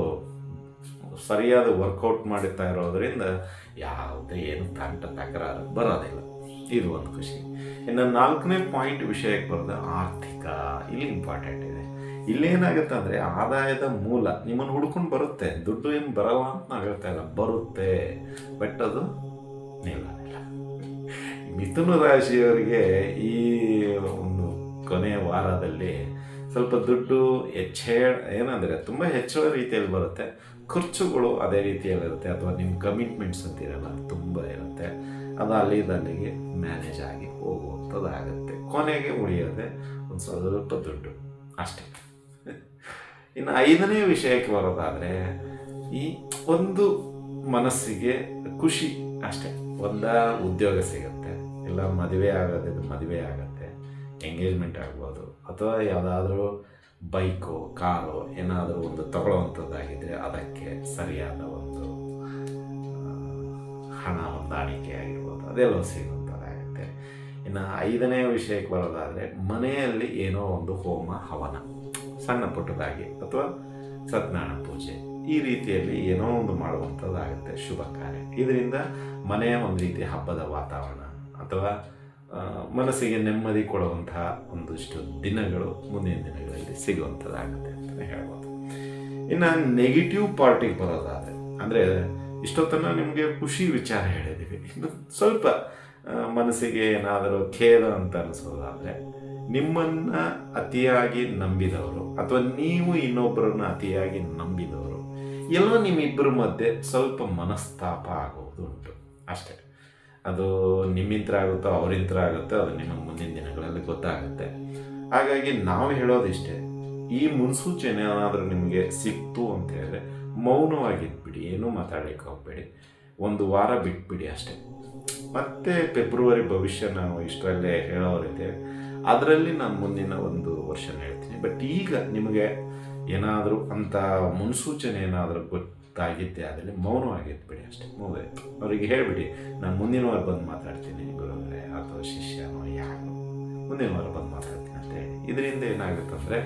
ಸರಿಯಾದ ವರ್ಕೌಟ್ ಮಾಡುತ್ತಾ ಇರೋದರಿಂದ ಯಾವುದೇ ಏನು ತಂಟ ತಕರಾರು ಬರೋದಿಲ್ಲ. ಇದು ಒಂದು ಖುಷಿ. ಇನ್ನು ನಾಲ್ಕನೇ ಪಾಯಿಂಟ್ ವಿಷಯಕ್ಕೆ ಬರೋದು ಆರ್ಥಿಕ. ಇಲ್ಲಿ ಇಂಪಾರ್ಟೆಂಟ್ ಇದೆ. ಇಲ್ಲೇನಾಗುತ್ತೆ ಅಂದರೆ ಆದಾಯದ ಮೂಲ ನಿಮ್ಮನ್ನು ಹುಡ್ಕೊಂಡು ಬರುತ್ತೆ. ದುಡ್ಡು ಏನು ಬರಲ್ಲ ಅಂತ ಆಗುತ್ತೆ ಇಲ್ಲ. ಬರುತ್ತೆ. ಬಟ್ ಅದು ನಿಲ್ಲೋದಿಲ್ಲ ಮಿಥುನ ರಾಶಿಯವರಿಗೆ ಈ ಒಂದು ಕೊನೆಯ ವಾರದಲ್ಲಿ ಸ್ವಲ್ಪ ದುಡ್ಡು ಹೆಚ್ಚೆ ಏನಂದರೆ ತುಂಬ ಹೆಚ್ಚಳ ರೀತಿಯಲ್ಲಿ ಬರುತ್ತೆ. ಖರ್ಚುಗಳು ಅದೇ ರೀತಿಯಲ್ಲಿರುತ್ತೆ ಅಥವಾ ನಿಮ್ಮ ಕಮಿಟ್ಮೆಂಟ್ಸ್ ಅಂತಿರಲ್ಲ ತುಂಬ ಇರುತ್ತೆ. ಅದು ಅಲ್ಲಿಂದ ಅಲ್ಲಿಗೆ ಮ್ಯಾನೇಜ್ ಆಗಿ ಹೋಗುವಂಥದ್ದಾಗುತ್ತೆ ಕೊನೆಗೆ ಉಳಿಯೋದೆ ಒಂದು ಸ್ವಲ್ಪ ದುಡ್ಡು. ಅಷ್ಟೇ. ಇನ್ನು ಐದನೇ ವಿಷಯಕ್ಕೆ ಬರೋದಾದರೆ, ಈ ಒಂದು ಮನಸ್ಸಿಗೆ ಖುಷಿ ಅಷ್ಟೇ. ಒಂದ ಉದ್ಯೋಗ ಸಿಗುತ್ತೆ, ಇಲ್ಲ ಮದುವೆ ಆಗೋದಿದ್ದು ಮದುವೆ ಆಗುತ್ತೆ ಎಂಗೇಜ್ಮೆಂಟ್ ಆಗ್ಬೋದು, ಅಥವಾ ಯಾವುದಾದ್ರೂ ಬೈಕು, ಕಾರು, ಏನಾದರೂ ಒಂದು ತಗೊಳ್ಳುವಂಥದ್ದಾಗಿದ್ದರೆ ಅದಕ್ಕೆ ಸರಿಯಾದ ಒಂದು ಹಣ ಹೊಂದಾಣಿಕೆ ಆಗಿರ್ಬೋದು ಅದೆಲ್ಲ ಸಿಗುವಂಥದ್ದಾಗುತ್ತೆ ಇನ್ನು ಐದನೇ ವಿಷಯಕ್ಕೆ ಬರೋದಾದರೆ ಮನೆಯಲ್ಲಿ ಏನೋ ಒಂದು ಹೋಮ, ಹವನ, ಸಣ್ಣ ಪುಟ್ಟದಾಗಿ ಅಥವಾ ಸತ್ಯನಾರಾಯಣ ಪೂಜೆ, ಈ ರೀತಿಯಲ್ಲಿ ಏನೋ ಒಂದು ಮಾಡುವಂಥದ್ದಾಗುತ್ತೆ ಶುಭ ಕಾರ್ಯ. ಇದರಿಂದ ಮನೆಯ ಒಂದು ರೀತಿ ಹಬ್ಬದ ವಾತಾವರಣ ಅಥವಾ ಮನಸ್ಸಿಗೆ ನೆಮ್ಮದಿ ಕೊಡುವಂತಹ ಒಂದಿಷ್ಟು ದಿನಗಳು ಮುಂದಿನ ದಿನಗಳಲ್ಲಿ ಸಿಗುವಂಥದ್ದಾಗುತ್ತೆ ಅಂತಲೇ ಹೇಳ್ಬೋದು. ಇನ್ನು ನೆಗೆಟಿವ್ ಪಾರ್ಟಿಗೆ ಬರೋದಾದರೆ, ಅಂದರೆ ಇಷ್ಟೊತ್ತನ ನಿಮಗೆ ಖುಷಿ ವಿಚಾರ ಹೇಳಿದ್ದೀವಿ ಇನ್ನು ಸ್ವಲ್ಪ ಮನಸ್ಸಿಗೆ ಏನಾದರೂ ಖೇದ ಅಂತ ಅನಿಸೋದಾದರೆ, ನಿಮ್ಮನ್ನು ಅತಿಯಾಗಿ ನಂಬಿದವರು ಅಥವಾ ನೀವು ಇನ್ನೊಬ್ಬರನ್ನು ಅತಿಯಾಗಿ ನಂಬಿದವರು, ಎಲ್ಲೋ ನಿಮ್ಮಿಬ್ಬರ ಮಧ್ಯೆ ಸ್ವಲ್ಪ ಮನಸ್ತಾಪ ಆಗೋದು ಉಂಟು. ಅಷ್ಟೇ. ಅದು ನಿಮ್ಮಿಂತ್ರ ಆಗುತ್ತೋ ಅವರಿಂತ್ರ ಆಗುತ್ತೋ ಅದು ನಿಮಗೆ ಮುಂದಿನ ದಿನಗಳಲ್ಲಿ ಗೊತ್ತಾಗುತ್ತೆ. ಹಾಗಾಗಿ ನಾವು ಹೇಳೋದಿಷ್ಟೇ, ಈ ಮುನ್ಸೂಚನೆ ಏನಾದರೂ ನಿಮಗೆ ಸಿಕ್ತು ಅಂತ ಹೇಳಿದ್ರೆ ಮೌನವಾಗಿದ್ಬಿಡಿ ಏನೂ ಮಾತಾಡಲಿಕ್ಕೆ ಹೋಗಬೇಡಿ. ಒಂದು ವಾರ ಬಿಟ್ಬಿಡಿ ಅಷ್ಟೇ. ಮತ್ತೆ ಫೆಬ್ರವರಿ ಭವಿಷ್ಯ ನಾವು ಇಷ್ಟರಲ್ಲೇ ಹೇಳೋರಿದ್ದೇವೆ ಅದರಲ್ಲಿ ನಾನು ಮುಂದಿನ ಒಂದು ವರ್ಷ ಹೇಳ್ತೀನಿ. ಬಟ್ ಈಗ ನಿಮಗೆ ಏನಾದರೂ ಅಂತ ಮುನ್ಸೂಚನೆ ಏನಾದರೂ ಗೊತ್ತಾಗಿದ್ದೆ ಮೌನವಾಗಿತ್ತು ಬಿಡಿ ಅಷ್ಟೇ. ಮೂವೇ, ಅವರಿಗೆ ಹೇಳಿಬಿಡಿ, ನಾನು ಮುಂದಿನ ವಾರ ಬಂದು ಮಾತಾಡ್ತೀನಿ, ಗುರುಗಳೇ, ಅಥವಾ ಶಿಷ್ಯನೋ, ಯಾರು. ಮುಂದಿನ ವಾರ ಬಂದು ಮಾತಾಡ್ತೀನಿ ಅಂತ ಹೇಳಿ. ಇದರಿಂದ ಏನಾಗುತ್ತೆ ಅಂದರೆ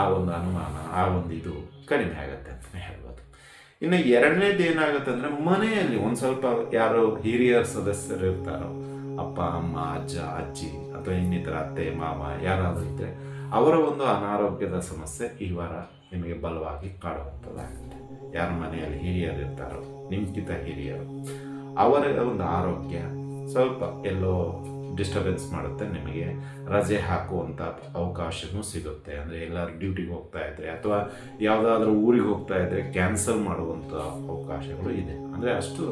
ಆ ಒಂದು ಅನುಮಾನ, ಆ ಒಂದು ಇದು ಕಡಿಮೆ ಆಗುತ್ತೆ ಅಂತಲೇ ಹೇಳ್ಬೋದು. ಇನ್ನು ಎರಡನೇದು ಏನಾಗುತ್ತೆ ಅಂದರೆ ಮನೆಯಲ್ಲಿ ಒಂದು ಸ್ವಲ್ಪ ಯಾರೋ ಹಿರಿಯ ಸದಸ್ಯರು ಇರ್ತಾರೋ, ಅಪ್ಪ, ಅಮ್ಮ, ಅಜ್ಜ, ಅಜ್ಜಿ, ಅಥವಾ ಇನ್ನಿತರ ಅತ್ತೆ ಮಾವ ಯಾರಾದರೂ ಇದ್ದರೆ ಅವರ ಒಂದು ಅನಾರೋಗ್ಯದ ಸಮಸ್ಯೆ ಈ ವಾರ ನಿಮಗೆ ಬಲವಾಗಿ ಕಾಡುವಂಥದ್ದಾಗುತ್ತೆ. ಯಾರ ಮನೆಯಲ್ಲಿ ಹಿರಿಯರು ಇರ್ತಾರೋ ನಿಮ್ಗಿಂತ ಹಿರಿಯರು. ಅವರ ಒಂದು ಆರೋಗ್ಯ. ಸ್ವಲ್ಪ ಎಲ್ಲೋ ಡಿಸ್ಟರ್ಬೆನ್ಸ್ ಮಾಡುತ್ತೆ, ನಿಮಗೆ ರಜೆ ಹಾಕುವಂಥ ಅವಕಾಶನೂ ಸಿಗುತ್ತೆ. ಅಂದರೆ ಎಲ್ಲರೂ ಡ್ಯೂಟಿಗೆ ಹೋಗ್ತಾ ಇದ್ದರೆ ಅಥವಾ ಯಾವುದಾದ್ರೂ ಊರಿಗೆ ಹೋಗ್ತಾ ಇದ್ದರೆ ಕ್ಯಾನ್ಸಲ್ ಮಾಡುವಂಥ ಅವಕಾಶಗಳು ಇದೆ. ಅಂದರೆ ಅಷ್ಟು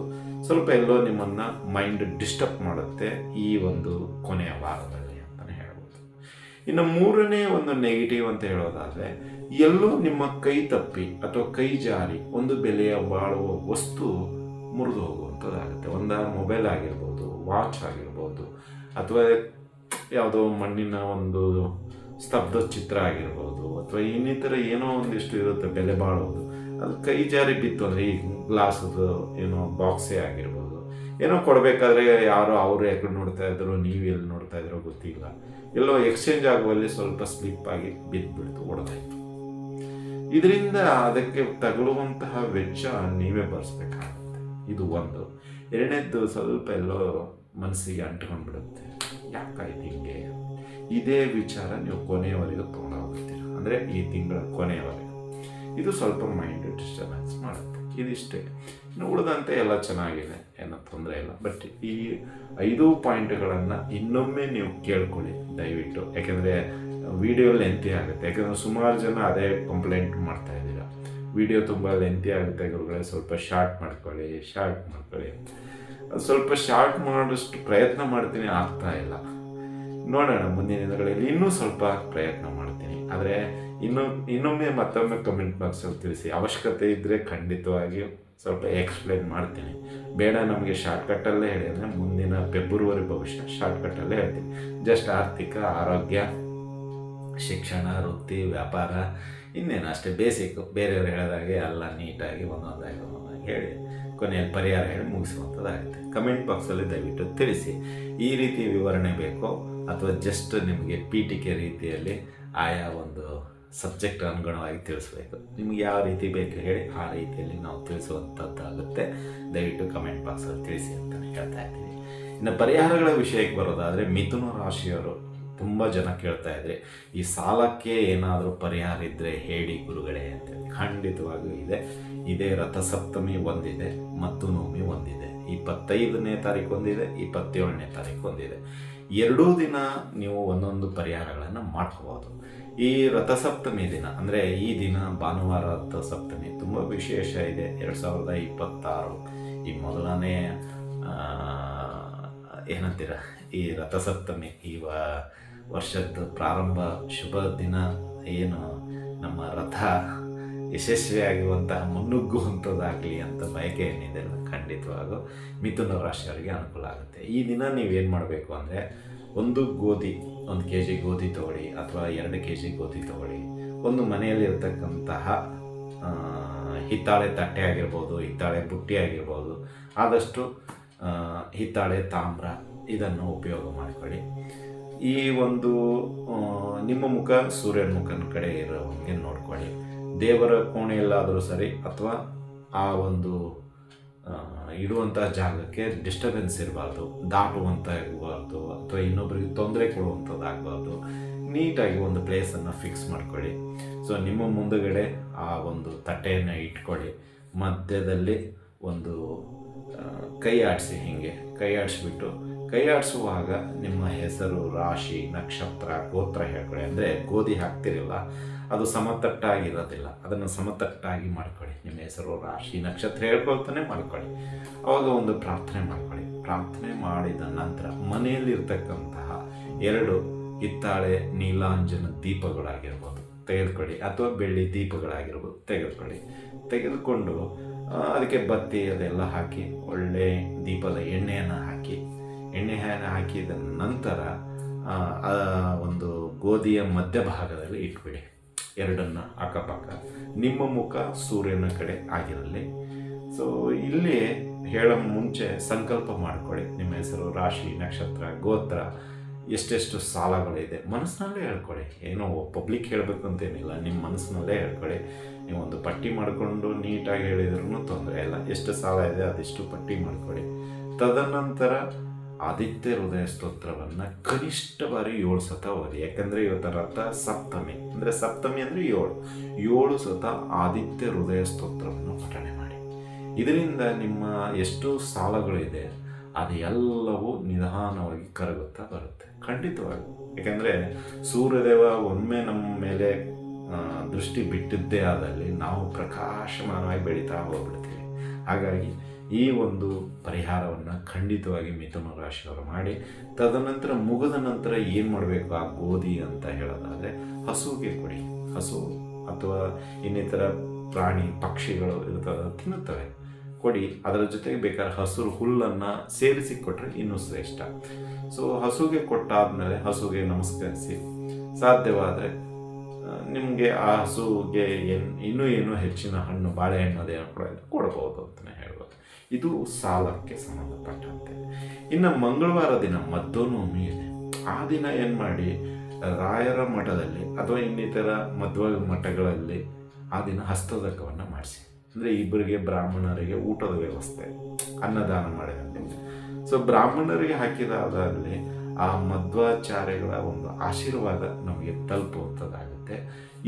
ಸ್ವಲ್ಪ ಎಲ್ಲೋ ನಿಮ್ಮನ್ನು ಮೈಂಡ್ ಡಿಸ್ಟರ್ಬ್ ಮಾಡುತ್ತೆ ಈ ಒಂದು ಕೊನೆಯ ವಾರದಲ್ಲಿ ಅಂತಲೇ ಹೇಳ್ಬೋದು. ಇನ್ನು ಮೂರನೇ ಒಂದು ನೆಗೆಟಿವ್ ಅಂತ ಹೇಳೋದಾದರೆ ಎಲ್ಲೋ ನಿಮ್ಮ ಕೈ ತಪ್ಪಿ ಅಥವಾ ಕೈ ಜಾರಿ ಒಂದು ಬೆಲೆಯ ಬಾಳುವ ವಸ್ತು ಮುರಿದು ಹೋಗುವಂಥದ್ದಾಗುತ್ತೆ. ಒಂದು ಮೊಬೈಲ್ ಆಗಿರ್ಬೋದು ವಾಚ್ ಆಗಿರ್ಬೋದು, ಅಥವಾ ಯಾವುದೋ ಮಣ್ಣಿನ ಒಂದು ಸ್ತಬ್ಧ ಚಿತ್ರ ಆಗಿರ್ಬೋದು, ಅಥವಾ ಇನ್ನಿತರ ಏನೋ ಒಂದಿಷ್ಟು ಇರುತ್ತೆ ಬೆಲೆ ಬಾಳೋದು ಅದು ಕೈ ಜಾರಿ ಬಿತ್ತು ಅಂದರೆ ಈ ಗ್ಲಾಸದು ಏನೋ ಬಾಕ್ಸೇ ಆಗಿರ್ಬೋದು. ಏನೋ ಕೊಡಬೇಕಾದ್ರೆ ಯಾರೋ ಅವರು ಯಾಕೆ ನೋಡ್ತಾ ಇದ್ರು, ನೀವು ಎಲ್ಲಿ ನೋಡ್ತಾ ಇದ್ರೋ ಗೊತ್ತಿಲ್ಲ. ಎಲ್ಲೋ ಎಕ್ಸ್ಚೇಂಜ್ ಆಗುವಲ್ಲಿ ಸ್ವಲ್ಪ ಸ್ಲಿಪ್ ಆಗಿ ಬಿದ್ದುಬಿಡ್ತು ಹೊಡೆದಾಯ್ತು ಇದರಿಂದ ಅದಕ್ಕೆ ತಗುಲುವಂತಹ ವೆಚ್ಚ ನೀವೇ ಭರಿಸ್ಬೇಕಾಗುತ್ತೆ ಇದು ಒಂದು. ಎರಡನೇದ್ದು ಸ್ವಲ್ಪ ಎಲ್ಲೋ ಮನಸ್ಸಿಗೆ ಅಂಟ್ಕೊಂಡ್ಬಿಡುತ್ತೆ. ಯಾಕಾಯ್ತು ಹಿಂಗೆ? ಇದೇ ವಿಚಾರ ನೀವು ಕೊನೆಯವರೆಗೂ ತೊಗೊಂಡೋಗ್ತೀರ ಅಂದರೆ ಈ ತಿಂಗಳ ಕೊನೆಯವರೆಗೂ. ಇದು ಸ್ವಲ್ಪ ಮೈಂಡ್ ಡಿಸ್ಟರ್ಬೆನ್ಸ್ ಮಾಡುತ್ತೆ. ಇದಿಷ್ಟೇ. ಇನ್ನು ಉಳಿದಂತೆ ಎಲ್ಲ ಚೆನ್ನಾಗಿದೆ. ಏನೋ ತೊಂದರೆ ಇಲ್ಲ. ಬಟ್ ಈ ಐದು ಪಾಯಿಂಟ್ಗಳನ್ನು ಇನ್ನೊಮ್ಮೆ ನೀವು ಕೇಳ್ಕೊಳ್ಳಿ ದಯವಿಟ್ಟು. ಯಾಕೆಂದರೆ ವಿಡಿಯೋ ಲೆಂತಿ ಆಗುತ್ತೆ. ಯಾಕಂದರೆ ಸುಮಾರು ಜನ ಅದೇ ಕಂಪ್ಲೇಂಟ್ ಮಾಡ್ತಾ ಇದ್ದೀರಾ. ವಿಡಿಯೋ ತುಂಬ ಲೆಂತಿ ಆಗುತ್ತೆ ಗುರುಗಳೇ. ಸ್ವಲ್ಪ ಶಾರ್ಟ್ ಮಾಡ್ಕೊಳ್ಳಿ ಶಾರ್ಟ್ ಮಾಡ್ಕೊಳ್ಳಿ. ಸ್ವಲ್ಪ ಶಾರ್ಟ್ ಮಾಡೋಷ್ಟು ಪ್ರಯತ್ನ ಮಾಡ್ತೀನಿ, ಆಗ್ತಾ ಇಲ್ಲ. ನೋಡೋಣ, ಮುಂದಿನ ದಿನಗಳಲ್ಲಿ ಇನ್ನೂ ಸ್ವಲ್ಪ ಪ್ರಯತ್ನ ಮಾಡ್ತೀನಿ. ಆದರೆ ಇನ್ನು, ಇನ್ನೊಮ್ಮೆ ಮತ್ತೊಮ್ಮೆ ಕಮೆಂಟ್ ಬಾಕ್ಸಲ್ಲಿ ತಿಳಿಸಿ. ಅವಶ್ಯಕತೆ ಇದ್ದರೆ ಖಂಡಿತವಾಗಿ ಸ್ವಲ್ಪ ಎಕ್ಸ್ಪ್ಲೇನ್ ಮಾಡ್ತೀನಿ. ಬೇಡ ನಮಗೆ ಶಾರ್ಟ್ಕಟ್ಟಲ್ಲೇ ಹೇಳಿ ಅಂದರೆ ಮುಂದಿನ ಫೆಬ್ರವರಿ ಭವಿಷ್ಯ ಶಾರ್ಟ್ಕಟ್ಟಲ್ಲೇ ಹೇಳ್ತೀನಿ. ಜಸ್ಟ್ ಆರ್ಥಿಕ, ಆರೋಗ್ಯ ಶಿಕ್ಷಣ, ವೃತ್ತಿ, ವ್ಯಾಪಾರ, ಇನ್ನೇನು ಅಷ್ಟೇ ಬೇಸಿಕ್ ಬೇರೆಯವ್ರು ಹೇಳಿದಾಗೆ ಎಲ್ಲ ನೀಟಾಗಿ ಒಂದೊಂದಾಗಿ ಒಂದೊಂದಾಗಿ ಹೇಳಿ ಕೊನೆಯಲ್ಲಿ ಪರಿಹಾರ ಹೇಳಿ ಮುಗಿಸುವಂಥದ್ದಾಗುತ್ತೆ. ಕಮೆಂಟ್ ಬಾಕ್ಸಲ್ಲಿ ದಯವಿಟ್ಟು ತಿಳಿಸಿ. ಈ ರೀತಿ ವಿವರಣೆ ಬೇಕೋ ಅಥವಾ ಜಸ್ಟ್ ನಿಮಗೆ ಪೀಠಿಕೆ ರೀತಿಯಲ್ಲಿ ಆಯಾ ಒಂದು ಸಬ್ಜೆಕ್ಟ್ ಅನುಗುಣವಾಗಿ ತಿಳಿಸ್ಬೇಕು. ನಿಮ್ಗೆ ಯಾವ ರೀತಿ ಬೇಕು ಹೇಳಿ ಆ ರೀತಿಯಲ್ಲಿ ನಾವು ತಿಳಿಸುವಂಥದ್ದಾಗುತ್ತೆ. ದಯವಿಟ್ಟು ಕಮೆಂಟ್ ಬಾಕ್ಸಲ್ಲಿ ತಿಳಿಸಿ ಅಂತಲೇ ಹೇಳ್ತಾ ಇದ್ದೀನಿ. ಇನ್ನು ಪರಿಹಾರಗಳ ವಿಷಯಕ್ಕೆ ಬರೋದಾದರೆ ಮಿಥುನ ರಾಶಿಯವರು ತುಂಬ ಜನ ಕೇಳ್ತಾ ಇದ್ರಿ, ಈ ಸಾಲಕ್ಕೆ ಏನಾದರೂ ಪರಿಹಾರ ಇದ್ದರೆ ಹೇಳಿ ಗುರುಗಳೇ ಅಂತೇಳಿ ಖಂಡಿತವಾಗಿಯೂ ಇದೆ. ಇದೇ, ರಥಸಪ್ತಮಿ ಒಂದಿದೆ ಮತ್ತು ನವಮಿ ಒಂದಿದೆ. ಇಪ್ಪತ್ತೈದನೇ ತಾರೀಕು ಒಂದಿದೆ, ಇಪ್ಪತ್ತೇಳನೇ ತಾರೀಕು ಒಂದಿದೆ. ಎರಡೂ ದಿನ ನೀವು ಒಂದೊಂದು ಪರಿಹಾರಗಳನ್ನು ಮಾಡ್ಕೋಬೋದು ಈ ರಥಸಪ್ತಮಿ ದಿನ, ಅಂದರೆ ಈ ದಿನ ಭಾನುವಾರ ರಥಸಪ್ತಮಿ ತುಂಬ ವಿಶೇಷ ಇದೆ. ಎರಡು ಸಾವಿರದ ಇಪ್ಪತ್ತಾರು, ಈ ಮೊದಲನೇ ಏನಂತೀರ, ಈ ರಥಸಪ್ತಮಿ, ಈ ವರ್ಷದ ಪ್ರಾರಂಭ ಶುಭ ದಿನ, ಏನು ನಮ್ಮ ರಥ ಯಶಸ್ವಿಯಾಗುವಂತಹ ಮುನ್ನುಗ್ಗುವಂಥದ್ದಾಗಲಿ ಅಂತ ಬಯಕೆ ಏನಿದೆ ಖಂಡಿತವಾಗೂ ಮಿಥುನ ರಾಶಿಯವರಿಗೆ ಅನುಕೂಲ ಆಗುತ್ತೆ. ಈ ದಿನ ನೀವೇನು ಮಾಡಬೇಕು ಅಂದರೆ ಒಂದು ಗೋಧಿ, ಒಂದು ಕೆ ಜಿ ಗೋಧಿ ತೊಗೊಳ್ಳಿ ಅಥವಾ ಎರಡು ಕೆ ಜಿ ಗೋಧಿ ತೊಗೊಳ್ಳಿ. ಒಂದು ಮನೆಯಲ್ಲಿರ್ತಕ್ಕಂತಹ ಹಿತ್ತಾಳೆ ತಟ್ಟೆ ಆಗಿರ್ಬೋದು, ಹಿತ್ತಾಳೆ ಬುಟ್ಟಿ ಆಗಿರ್ಬೋದು, ಆದಷ್ಟು ಹಿತ್ತಾಳೆ ತಾಮ್ರ ಇದನ್ನು ಉಪಯೋಗ ಮಾಡಿಕೊಳ್ಳಿ. ಈ ಒಂದು ನಿಮ್ಮ ಮುಖ ಸೂರ್ಯನ ಮುಖನ ಕಡೆ ಇರೋ ನೋಡ್ಕೊಳ್ಳಿ. ದೇವರ ಕೋಣೆಯಲ್ಲಾದರೂ ಸರಿ ಅಥವಾ ಆ ಒಂದು ಇಡುವಂಥ ಜಾಗಕ್ಕೆ ಡಿಸ್ಟರ್ಬೆನ್ಸ್ ಇರಬಾರ್ದು ದಾಟುವಂಥ ಇರಬಾರ್ದು, ಅಥವಾ ಇನ್ನೊಬ್ಬರಿಗೆ ತೊಂದರೆ ಕೊಡುವಂಥದ್ದಾಗಬಾರ್ದು, ನೀಟಾಗಿ ಒಂದು ಪ್ಲೇಸನ್ನು ಫಿಕ್ಸ್ ಮಾಡ್ಕೊಳ್ಳಿ. ಸೊ ನಿಮ್ಮ ಮುಂದುಗಡೆ ಆ ಒಂದು ತಟ್ಟೆಯನ್ನು ಇಟ್ಕೊಳ್ಳಿ. ಮಧ್ಯದಲ್ಲಿ ಒಂದು ಕೈ ಆಡಿಸಿ ಹೀಗೆ, ಕೈ ಆಡಿಸ್ಬಿಟ್ಟು ಕೈ ಆಡಿಸುವಾಗ ನಿಮ್ಮ ಹೆಸರು, ರಾಶಿ, ನಕ್ಷತ್ರ, ಗೋತ್ರ ಹೇಳ್ಕೊಳ್ಳಿ ಅಂದರೆ ಗೋಧಿ ಹಾಕ್ತಿರಲಿಲ್ಲ ಅದು ಸಮತಟ್ಟಾಗಿರೋದಿಲ್ಲ. ಅದನ್ನು ಸಮತಟ್ಟಾಗಿ ಮಾಡ್ಕೊಳ್ಳಿ ನಿಮ್ಮ ಹೆಸರು, ರಾಶಿ, ನಕ್ಷತ್ರ ಹೇಳ್ಕೊಳ್ತಾನೆ ಮಾಡ್ಕೊಳ್ಳಿ ಅವಾಗ ಒಂದು ಪ್ರಾರ್ಥನೆ ಮಾಡ್ಕೊಳ್ಳಿ ಪ್ರಾರ್ಥನೆ ಮಾಡಿದ ನಂತರ ಮನೆಯಲ್ಲಿರ್ತಕ್ಕಂತಹ ಎರಡು ಹಿತ್ತಾಳೆ ನೀಲಾಂಜನ ದೀಪಗಳಾಗಿರ್ಬೋದು ತೆಗೆದುಕೊಳ್ಳಿ. ಅಥವಾ ಬೆಳ್ಳಿ ದೀಪಗಳಾಗಿರ್ಬೋದು ತೆಗೆದುಕೊಳ್ಳಿ. ತೆಗೆದುಕೊಂಡು ಅದಕ್ಕೆ ಬತ್ತಿ ಅದೆಲ್ಲ ಹಾಕಿ, ಒಳ್ಳೆ ದೀಪದ ಎಣ್ಣೆಯನ್ನು ಹಾಕಿ ಎಣ್ಣೆಯನ್ನು ಹಾಕಿದ ನಂತರ ಒಂದು ಗೋಧಿಯ ಮಧ್ಯಭಾಗದಲ್ಲಿ ಇಟ್ಬಿಡಿ. ಎರಡನ್ನು ಅಕ್ಕಪಕ್ಕ. ನಿಮ್ಮ ಮುಖ ಸೂರ್ಯನ ಕಡೆ ಆಗಿರಲಿ. ಸೊ ಇಲ್ಲಿ ಹೇಳೋ ಮುಂಚೆ ಸಂಕಲ್ಪ ಮಾಡಿಕೊಳ್ಳಿ. ನಿಮ್ಮ ಹೆಸರು, ರಾಶಿ, ನಕ್ಷತ್ರ, ಗೋತ್ರ, ಎಷ್ಟೆಷ್ಟು ಸಾಲಗಳಿದೆ. ಮನಸ್ಸಿನಲ್ಲೇ ಹೇಳ್ಕೊಳ್ಳಿ. ಏನೋ ಪಬ್ಲಿಕ್ ಹೇಳಬೇಕು ಅಂತೇನಿಲ್ಲ. ನಿಮ್ಮ ಮನಸ್ಸಿನಲ್ಲೇ ಹೇಳ್ಕೊಳ್ಳಿ. ನೀವು ಒಂದು ಪಟ್ಟಿ ಮಾಡಿಕೊಂಡು ನೀಟಾಗಿ ಹೇಳಿದ್ರೂ ತೊಂದರೆ ಇಲ್ಲ. ಎಷ್ಟು ಸಾಲ ಇದೆ, ಅದೆಷ್ಟು ಪಟ್ಟಿ ಮಾಡ್ಕೊಳ್ಳಿ. ತದನಂತರ ಆದಿತ್ಯ ಹೃದಯ ಸ್ತೋತ್ರವನ್ನು ಕನಿಷ್ಠ ಬಾರಿ ಏಳು ಸತ ಓದಿ. ಯಾಕಂದರೆ ಇವತ್ತರ ಅರ್ಥ ಸಪ್ತಮಿ. ಅಂದರೆ ಸಪ್ತಮಿ ಅಂದರೆ ಏಳು. ಏಳು ಸತ ಆದಿತ್ಯ ಹೃದಯ ಸ್ತೋತ್ರವನ್ನು ಪಠಣೆ ಮಾಡಿ. ಇದರಿಂದ ನಿಮ್ಮ ಎಷ್ಟು ಸಾಲಗಳಿದೆ ಅದು ಎಲ್ಲವೂ ನಿಧಾನವಾಗಿ ಕರಗುತ್ತಾ ಬರುತ್ತೆ. ಖಂಡಿತವಾಗಿ. ಯಾಕಂದರೆ ಸೂರ್ಯದೇವ ಒಮ್ಮೆ ನಮ್ಮ ಮೇಲೆ ದೃಷ್ಟಿ ಬಿಟ್ಟಿದ್ದೇ ಆದಲ್ಲಿ ನಾವು ಪ್ರಕಾಶಮಾನವಾಗಿ ಬೆಳೀತಾ ಹೋಗ್ಬಿಡ್ತೀವಿ. ಹಾಗಾಗಿ ಈ ಒಂದು ಪರಿಹಾರವನ್ನು ಖಂಡಿತವಾಗಿ ಮಿಥುನ ರಾಶಿಯವರು ಮಾಡಿ, ತದನಂತರ ಮುಗಿದ ನಂತರ ಏನು ಮಾಡಬೇಕು? ಆ ಗೋಧಿ ಅಂತ ಹೇಳೋದಾದರೆ ಹಸುವಿಗೆ ಕೊಡಿ. ಹಸು ಅಥವಾ ಇನ್ನಿತರ ಪ್ರಾಣಿ ಪಕ್ಷಿಗಳು ಇರ್ತದೆ ತಿನ್ನುತ್ತವೆ. ಕೊಡಿ. ಅದರ ಜೊತೆಗೆ ಬೇಕಾದ್ರೆ ಹಸುರು ಹುಲ್ಲನ್ನು ಸೇರಿಸಿ ಕೊಟ್ಟರೆ ಇನ್ನೂ ಶ್ರೇಷ್ಠ. ಸೊ ಹಸುಗೆ ಕೊಟ್ಟಾದ್ಮೇಲೆ ಹಸುಗೆ ನಮಸ್ಕರಿಸಿ. ಸಾಧ್ಯವಾದರೆ ನಿಮಗೆ ಆ ಹಸುಗೆ ಏನು, ಇನ್ನೂ ಏನು ಹೆಚ್ಚಿನ ಹಣ್ಣು, ಬಾಳೆಹಣ್ಣು ಅದೇನು ಕೂಡ ಕೊಡ್ಬೋದು ಅಂತಲೇ ಹೇಳ್ಬೋದು. ಇದು ಸಾಲಕ್ಕೆ ಸಂಬಂಧಪಟ್ಟಂತೆ. ಇನ್ನು ಮಂಗಳವಾರ ದಿನ ಮದ್ದೋನವಮಿ ಇದೆ ಆ ದಿನ ಏನು ಮಾಡಿ ರಾಯರ ಮಠದಲ್ಲಿ ಅಥವಾ ಇನ್ನಿತರ ಮಧ್ವ ಮಠಗಳಲ್ಲಿ ಆ ದಿನ ಹಸ್ತದಕವನ್ನು ಮಾಡಿಸಿ. ಅಂದರೆ ಇಬ್ಬರಿಗೆ ಬ್ರಾಹ್ಮಣರಿಗೆ ಊಟದ ವ್ಯವಸ್ಥೆ, ಅನ್ನದಾನ ಮಾಡಿದಂತೆ. ಸೊ ಬ್ರಾಹ್ಮಣರಿಗೆ ಹಾಕಿದಾದಲ್ಲಿ ಆ ಮಧ್ವಾಚಾರ್ಯಗಳ ಒಂದು ಆಶೀರ್ವಾದ ನಮಗೆ ತಲುಪುವಂಥದ್ದಾಗುತ್ತೆ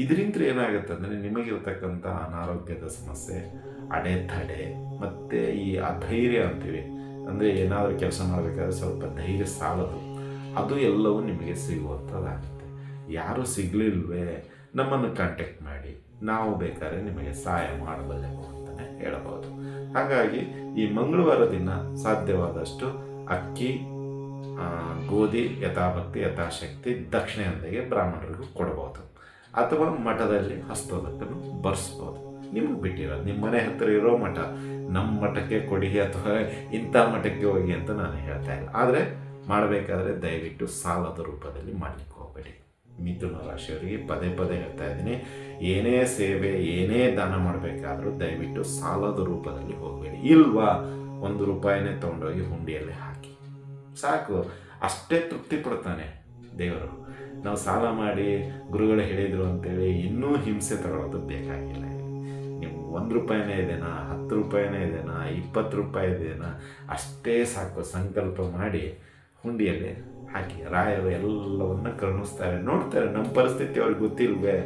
ಇದರಿಂದ ಏನಾಗುತ್ತೆ ಅಂದರೆ ನಿಮಗಿರ್ತಕ್ಕಂಥ ಅನಾರೋಗ್ಯದ ಸಮಸ್ಯೆ ಅಡೆತಡೆ ಮತ್ತು ಈ ಅಧೈರ್ಯ ಅಂತೀವಿ. ಅಂದರೆ ಏನಾದರೂ ಕೆಲಸ ಮಾಡಬೇಕಾದ್ರೆ ಸ್ವಲ್ಪ ಧೈರ್ಯ ಸಾಲದು. ಅದು ಎಲ್ಲವೂ ನಿಮಗೆ ಸಿಗುವಂಥದ್ದಾಗುತ್ತೆ. ಯಾರೂ ಸಿಗಲಿಲ್ವೇ ನಮ್ಮನ್ನು ಕಾಂಟ್ಯಾಕ್ಟ್ ಮಾಡಿ. ನಾವು ಬೇಕಾದ್ರೆ ನಿಮಗೆ ಸಹಾಯ ಮಾಡಬಲ್ಲೆವು ಅಂತಲೇ ಹೇಳಬಹುದು ಹಾಗಾಗಿ ಈ ಮಂಗಳವಾರ ದಿನ ಸಾಧ್ಯವಾದಷ್ಟು ಅಕ್ಕಿ ಗೋಧಿ, ಯಥಾಭಕ್ತಿ, ಯಥಾಶಕ್ತಿ, ದಕ್ಷಿಣೆಯೊಂದಿಗೆ ಬ್ರಾಹ್ಮಣರಿಗೂ ಕೊಡ್ಬೋದು. ಅಥವಾ ಮಠದಲ್ಲಿ ಹಸ್ತೋದಕ್ಕನ್ನು ಬರ್ಸ್ಬೋದು. ನಿಮಗೆ ಬಿಟ್ಟಿರೋದು ನಿಮ್ಮ ಮನೆ ಹತ್ತಿರ ಇರೋ ಮಠ ನಮ್ಮ ಮಠಕ್ಕೆ ಕೊಡಿ ಅಥವಾ ಇಂಥ ಮಠಕ್ಕೆ ಹೋಗಿ ಅಂತ ನಾನು ಹೇಳ್ತಾ ಇಲ್ಲ. ಆದರೆ ಮಾಡಬೇಕಾದ್ರೆ ದಯವಿಟ್ಟು ಸಾಲದ ರೂಪದಲ್ಲಿ ಮಾಡಲಿಕ್ಕೆ ಹೋಗಬೇಡಿ. ಮಿಥುನ ರಾಶಿಯವರಿಗೆ ಪದೇ ಪದೇ ಹೇಳ್ತಾ ಇದ್ದೀನಿ, ಏನೇ ಸೇವೆ, ಏನೇ ದಾನ ಮಾಡಬೇಕಾದರೂ ದಯವಿಟ್ಟು ಸಾಲದ ರೂಪದಲ್ಲಿ ಹೋಗಬೇಡಿ. ಇಲ್ವಾ, ಒಂದು ರೂಪಾಯಿನೇ ತೊಗೊಂಡೋಗಿ ಹುಂಡಿಯಲ್ಲಿ ಹಾಕಿ. ಸಾಕು, ಅಷ್ಟೇ ತೃಪ್ತಿ ಪಡ್ತಾನೆ ದೇವರು. ನಾವು ಸಾಲ ಮಾಡಿ ಗುರುಗಳು ಹೇಳಿದರು ಅಂತೇಳಿ ಇನ್ನೂ ಹಿಂಸೆ ತಗೊಳ್ಳೋದು ಬೇಕಾಗಿಲ್ಲ. ನೀವು ಒಂದು ರೂಪಾಯಿನೇ ಇದೆನಾ, ಹತ್ತು ರೂಪಾಯಿನೇ ಇದೆನಾ, ಇಪ್ಪತ್ತು ರೂಪಾಯಿ ಇದೆಯಾ ಅಷ್ಟೇ ಸಾಕು ಸಂಕಲ್ಪ ಮಾಡಿ ಹುಂಡಿಯಲ್ಲಿ ಹಾಕಿ, ರಾಯರು ಎಲ್ಲವನ್ನ ಕರುಣಿಸ್ತಾರೆ. ನೋಡ್ತಾರೆ ನಮ್ಮ ಪರಿಸ್ಥಿತಿ ಅವ್ರಿಗೆ ಗೊತ್ತಿಲ್ವೇ?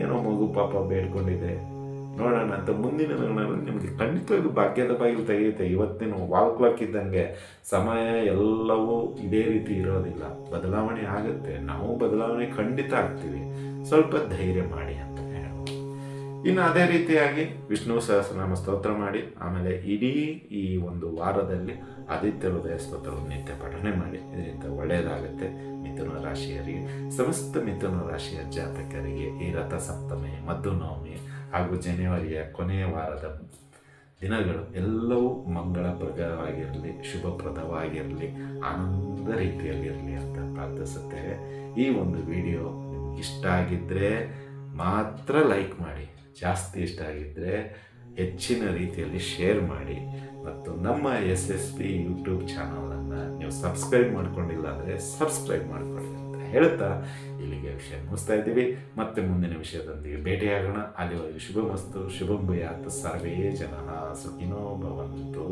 ಏನೋ ಮಗು ಪಾಪ ಬೇಡ್ಕೊಂಡಿದೆ. ನೋಡೋಣ ಅಂತ ಮುಂದಿನ ದಿನಗಳಲ್ಲಿ ನಿಮಗೆ ಖಂಡಿತವಾಗಿ ಭಾಗ್ಯದ ಬಾಗಿಲು ತೆಗೆಯುತ್ತೆ. ಇವತ್ತಿನ ವಾಲ್ ಕ್ಲಾಕ್ ಇದ್ದಂಗೆ ಸಮಯ ಎಲ್ಲವೂ ಇದೇ ರೀತಿ ಇರೋದಿಲ್ಲ. ಬದಲಾವಣೆ ಆಗುತ್ತೆ. ನಾವು ಬದಲಾವಣೆ ಖಂಡಿತ ಆಗ್ತೀವಿ. ಸ್ವಲ್ಪ ಧೈರ್ಯ ಮಾಡಿ ಅಂತ. ಇನ್ನು ಅದೇ ರೀತಿಯಾಗಿ ವಿಷ್ಣು ಸಹಸ್ರನಾಮ ಸ್ತೋತ್ರ ಮಾಡಿ, ಆಮೇಲೆ ಇಡೀ ಈ ಒಂದು ವಾರದಲ್ಲಿ ಆದಿತ್ಯ ಹೃದಯ ಸ್ತೋತ್ರವನ್ನು ನಿತ್ಯ ಪಠನೆ ಮಾಡಿ, ಇದರಿಂದ ಒಳ್ಳೆಯದಾಗುತ್ತೆ ಮಿಥುನ ರಾಶಿಯರಿಗೆ, ಸಮಸ್ತ ಮಿಥುನ ರಾಶಿಯ ಜಾತಕರಿಗೆ ಈ ರಥ ಸಪ್ತಮಿ, ಮಧುನವಮಿ ಹಾಗೂ ಜನವರಿಯ ಕೊನೆಯ ವಾರದ ದಿನಗಳು ಎಲ್ಲವೂ ಮಂಗಳಪ್ರದವಾಗಿರಲಿ ಶುಭಪ್ರದವಾಗಿರಲಿ, ಆನಂದ ರೀತಿಯಲ್ಲಿರಲಿ ಅಂತ ಪ್ರಾರ್ಥಿಸುತ್ತೇವೆ. ಈ ಒಂದು ವಿಡಿಯೋ ನಿಮ್ಗೆ ಇಷ್ಟ ಆಗಿದ್ದರೆ ಮಾತ್ರ ಲೈಕ್ ಮಾಡಿ. ಜಾಸ್ತಿ ಇಷ್ಟ ಆಗಿದ್ದರೆ ಹೆಚ್ಚಿನ ರೀತಿಯಲ್ಲಿ ಶೇರ್ ಮಾಡಿ ಮತ್ತು ನಮ್ಮ ಎಸ್ ಎಸ್ ಪಿ ಯೂಟ್ಯೂಬ್ ಚಾನಲನ್ನು ನೀವು ಸಬ್ಸ್ಕ್ರೈಬ್ ಮಾಡ್ಕೊಂಡಿಲ್ಲ ಅಂದರೆ ಸಬ್ಸ್ಕ್ರೈಬ್ ಮಾಡ್ಕೊಳ್ಳಿ ಅಂತ ಹೇಳ್ತಾ ಇಲ್ಲಿಗೆ ವಿಷಯ ಮುಗಿಸ್ತಾ ಇದ್ದೀವಿ. ಮತ್ತೆ ಮುಂದಿನ ವಿಷಯದೊಂದಿಗೆ ಭೇಟಿಯಾಗೋಣ. ಅಲ್ಲಿವರೆಗೆ ಶುಭ ಮಸ್ತು ಶುಭಂ ಭೂಯಾತ್, ಸರ್ವೇ ಜನ ಸುಖಿನೋ ಭವಂತು.